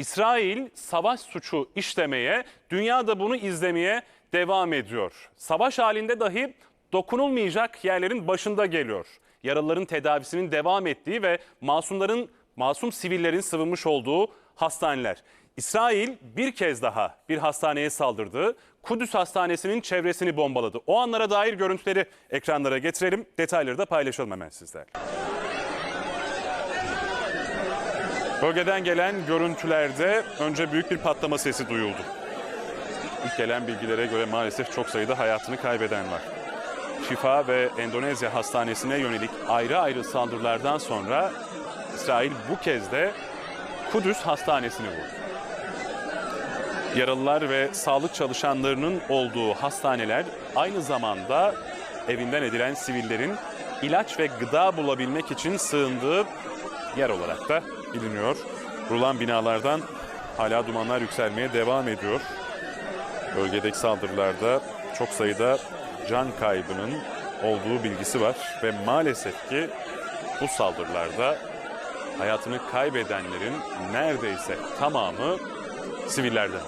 İsrail savaş suçu işlemeye, dünya da bunu izlemeye devam ediyor. Savaş halinde dahi dokunulmayacak yerlerin başında geliyor. Yaralıların tedavisinin devam ettiği ve masumların, masum sivillerin sıvınmış olduğu hastaneler. İsrail bir kez daha bir hastaneye saldırdı. Kudüs Hastanesi'nin çevresini bombaladı. O anlara dair görüntüleri ekranlara getirelim. Detayları da paylaşalım hemen sizlerle. Bölgeden gelen görüntülerde önce büyük bir patlama sesi duyuldu. İlk gelen bilgilere göre maalesef çok sayıda hayatını kaybeden var. Şifa ve Endonezya Hastanesi'ne yönelik ayrı ayrı saldırılardan sonra İsrail bu kez de Kudüs Hastanesi'ni vurdu. Yaralılar ve sağlık çalışanlarının olduğu hastaneler aynı zamanda evinden edilen sivillerin ilaç ve gıda bulabilmek için sığındığı yer olarak da biliniyor. Vurulan binalardan hala dumanlar yükselmeye devam ediyor. Bölgedeki saldırılarda çok sayıda can kaybının olduğu bilgisi var ve maalesef ki bu saldırılarda hayatını kaybedenlerin neredeyse tamamı sivillerden.